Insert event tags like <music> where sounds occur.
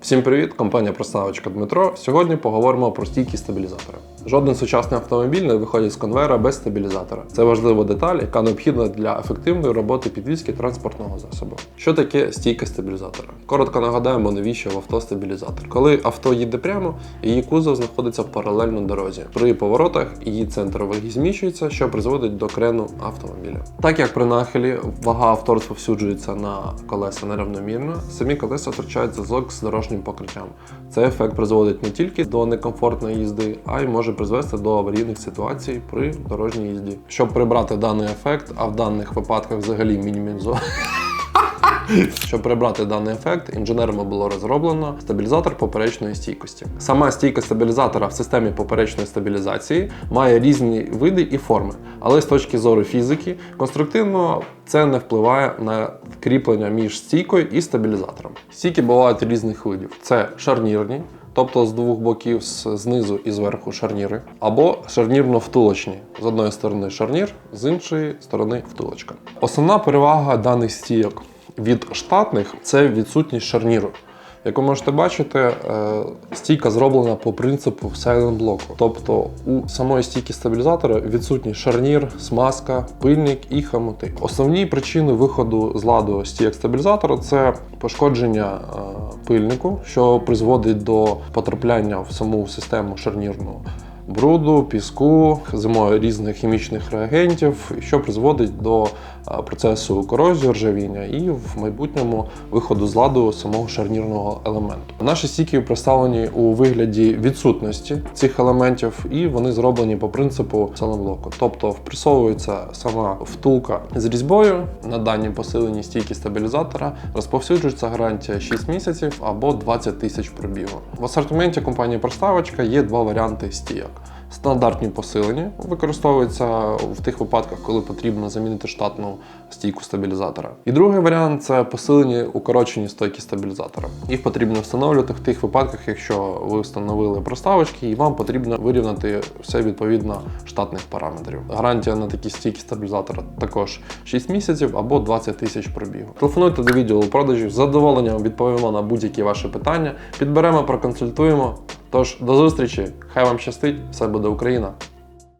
Всім привіт, компанія Проставочка Дмитро. Сьогодні поговоримо про стійкі стабілізатори. Жоден сучасний автомобіль не виходить з конвейера без стабілізатора. Це важлива деталь, яка необхідна для ефективної роботи підвізки транспортного засобу. Що таке стійка стабілізатора? Коротко нагадаємо, навіщо в авто стабілізатор. Коли авто їде прямо, її кузов знаходиться паралельно дорозі. При поворотах її центр ваги зміщується, що призводить до крену автомобіля. Так як при нахилі вага авто розповсюджується на колеса нерівномірно, самі колеса втрачають зв'язок з дорожнім покриттям. Цей ефект призводить не тільки до некомфортної їзди, а й може призвести до аварійних ситуацій при дорожній їзді. Щоб прибрати даний ефект, а в даних випадках взагалі мінімізувати. <laughs> Щоб прибрати даний ефект, інженерами було розроблено стабілізатор поперечної стійкості. Сама стійка стабілізатора в системі поперечної стабілізації має різні види і форми, але з точки зору фізики, конструктивно це не впливає на кріплення між стійкою і стабілізатором. Стійки бувають різних видів: це шарнірні. Тобто з двох боків знизу і зверху шарніри, або шарнірно-втулочні. З одної сторони шарнір, з іншої сторони втулочка. Основна перевага даних стійок від штатних це відсутність шарніру. Як ви можете бачити, е, стійка зроблена по принципу silent блоку. Тобто у самої стійки стабілізатора відсутній шарнір, смазка, пильник і хамоти. Основні причини виходу з ладу стійок стабілізатора це пошкодження е, пильнику, що призводить до потрапляння в саму систему шарнірну бруду, піску, зимою різних хімічних реагентів, що призводить до процесу корозії, ржавіння і в майбутньому виходу з ладу самого шарнірного елементу. Наші стійки представлені у вигляді відсутності цих елементів, і вони зроблені по принципу саленблоку. Тобто впресовується сама втулка з різьбою на даній посиленій стійки стабілізатора, розповсюджується гарантія 6 місяців або 20 тисяч пробігу. В асортименті компанії Проставочка є два варіанти стійок. Стандартні посилені використовуються в тих випадках, коли потрібно замінити штатну стійку стабілізатора. І другий варіант це посилені укорочені стойки стабілізатора. Їх потрібно встановлювати в тих випадках, якщо ви встановили проставочки, і вам потрібно вирівняти все відповідно штатних параметрів. Гарантія на такі стійки стабілізатора також 6 місяців або 20 тисяч пробігу. Телефонуйте до відділу продажів, з задоволенням відповімо на будь-які ваші питання. Підберемо, проконсультуємо. Тож до зустрічі, хай вам щастить, все буде Україна.